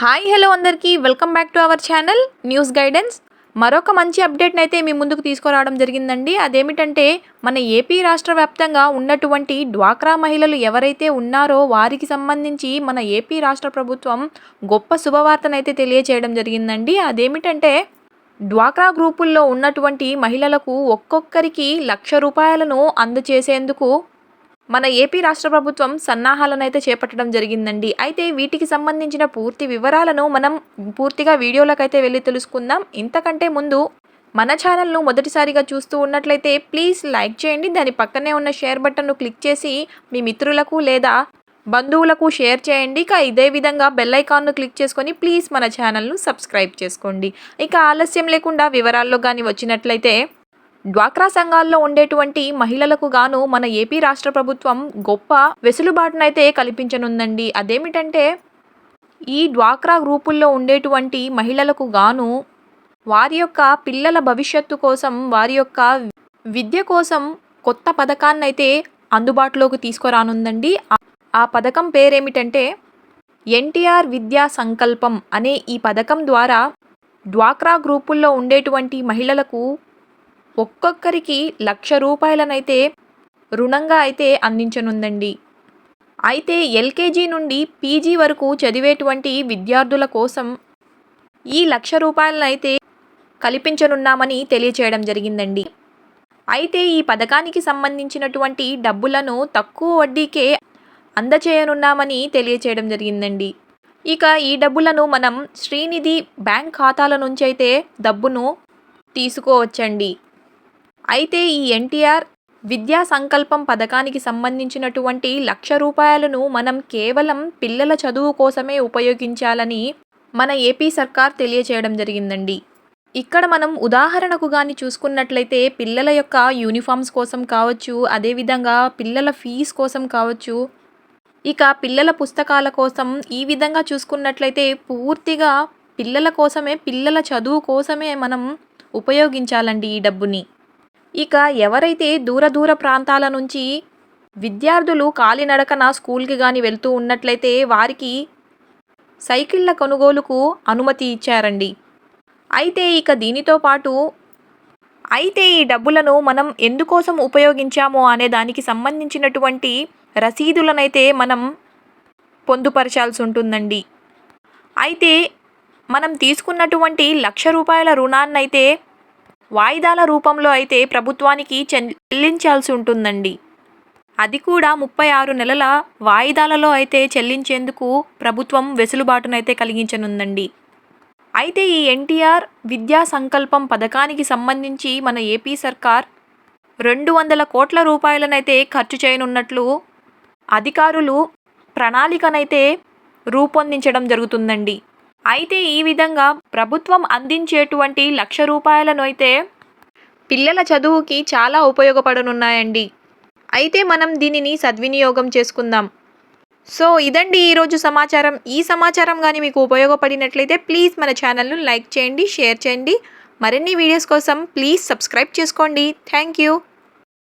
Hi hello అందరికీ. Welcome back to our channel news guidance. మరొక మంచి అప్డేట్ని అయితే మీ ముందుకు తీసుకురావడం జరిగిందండి. అదేమిటంటే మన ఏపీ రాష్ట్ర వ్యాప్తంగా ఉన్నటువంటి డ్వాక్రా మహిళలు ఎవరైతే ఉన్నారో వారికి సంబంధించి మన ఏపీ రాష్ట్ర ప్రభుత్వం గొప్ప శుభవార్తనైతే తెలియచేయడం జరిగిందండి. అదేమిటంటే డ్వాక్రా గ్రూపుల్లో ఉన్నటువంటి మహిళలకు ఒక్కొక్కరికి లక్ష రూపాయలను అందజేసేందుకు మన ఏపీ రాష్ట్ర ప్రభుత్వం సన్నాహాలను అయితే చేపట్టడం జరిగిందండి. అయితే వీటికి సంబంధించిన పూర్తి వివరాలను మనం పూర్తిగా వీడియోలకైతే వెళ్ళి తెలుసుకుందాం. ఇంతకంటే ముందు మన ఛానల్ను మొదటిసారిగా చూస్తూ ఉన్నట్లయితే ప్లీజ్ లైక్ చేయండి. దాని పక్కనే ఉన్న షేర్ బటన్ను క్లిక్ చేసి మీ మిత్రులకు లేదా బంధువులకు షేర్ చేయండి. ఇక ఇదే విధంగా బెల్ ఐకాన్ను క్లిక్ చేసుకొని ప్లీజ్ మన ఛానల్ను సబ్స్క్రైబ్ చేసుకోండి. ఇక ఆలస్యం లేకుండా వివరాల్లో కానీ వచ్చినట్లయితే డ్వాక్రా సంఘాల్లో ఉండేటువంటి మహిళలకు గాను మన ఏపీ రాష్ట్ర ప్రభుత్వం గొప్ప వెసులుబాటునైతే కల్పించనుందండి. అదేమిటంటే ఈ డ్వాక్రా గ్రూపుల్లో ఉండేటువంటి మహిళలకు గాను వారి యొక్క పిల్లల భవిష్యత్తు కోసం వారి యొక్క విద్య కోసం కొత్త పథకాన్నైతే అందుబాటులోకి తీసుకురానుందండి. ఆ- పథకం పేరేమిటంటే ఎన్టీఆర్ విద్యా సంకల్పం అనే ఈ పథకం ద్వారా డ్వాక్రా గ్రూపుల్లో ఉండేటువంటి మహిళలకు ఒక్కొక్కరికి లక్ష రూపాయలనైతే రుణంగా అయితే అందించనుందండి. అయితే ఎల్కేజీ నుండి పీజీ వరకు చదివేటువంటి విద్యార్థుల కోసం ఈ లక్ష రూపాయలనైతే కల్పించనున్నామని తెలియచేయడం జరిగిందండి. అయితే ఈ పథకానికి సంబంధించినటువంటి డబ్బులను తక్కువ వడ్డీకే అందచేయనున్నామని తెలియచేయడం జరిగిందండి. ఇక ఈ డబ్బులను మనం శ్రీనిధి బ్యాంక్ ఖాతాల నుంచి అయితే డబ్బును తీసుకోవచ్చండి. అయితే ఈ ఎన్టీఆర్ విద్యా సంకల్పం పథకానికి సంబంధించినటువంటి లక్ష రూపాయలను మనం కేవలం పిల్లల చదువు కోసమే ఉపయోగించాలని మన ఏపీ సర్కార్ తెలియచేయడం జరిగిందండి. ఇక్కడ మనం ఉదాహరణకు కానీ చూసుకున్నట్లయితే పిల్లల యొక్క యూనిఫామ్స్ కోసం కావచ్చు అదేవిధంగా పిల్లల ఫీజు కోసం కావచ్చు ఇక పిల్లల పుస్తకాల కోసం ఈ విధంగా చూసుకున్నట్లయితే పూర్తిగా పిల్లల కోసమే పిల్లల చదువు కోసమే మనం ఉపయోగించాలండి ఈ డబ్బుని. ఇక ఎవరైతే దూర దూర ప్రాంతాల నుంచి విద్యార్థులు కాలినడకన స్కూల్కి కానీ వెళ్తూ ఉన్నట్లయితే వారికి సైకిళ్ళ కొనుగోలుకు అనుమతి ఇచ్చారండి. అయితే ఇక దీనితో పాటు అయితే ఈ డబ్బులను మనం ఎందుకోసం ఉపయోగించామో అనే దానికి సంబంధించినటువంటి రసీదులనైతే మనం పొందుపరచాల్సి ఉంటుందండి. అయితే మనం తీసుకున్నటువంటి లక్ష రూపాయల రుణాన్నైతే వాయిదాల రూపంలో అయితే ప్రభుత్వానికి చెల్లించాల్సి ఉంటుందండి. అది కూడా ముప్పై ఆరు నెలల వాయిదాలలో అయితే చెల్లించేందుకు ప్రభుత్వం వెసులుబాటునైతే కలిగించనుందండి. అయితే ఈ ఎన్టీఆర్ విద్యా సంకల్పం పథకానికి సంబంధించి మన ఏపీ సర్కార్ రెండు వందల కోట్ల రూపాయలనైతే ఖర్చు చేయనున్నట్లు అధికారులు ప్రణాళికనైతే రూపొందించడం జరుగుతుందండి. అయితే ఈ విధంగా ప్రభుత్వం అందించేటువంటి లక్ష రూపాయలను అయితే పిల్లల చదువుకి చాలా ఉపయోగపడనున్నాయండి. అయితే మనం దీనిని సద్వినియోగం చేసుకుందాం. సో ఇదండి ఈరోజు సమాచారం. ఈ సమాచారం కానీ మీకు ఉపయోగపడినట్లయితే ప్లీజ్ మన ఛానల్ను లైక్ చేయండి షేర్ చేయండి. మరిన్ని వీడియోస్ కోసం ప్లీజ్ సబ్స్క్రైబ్ చేసుకోండి. Thank you.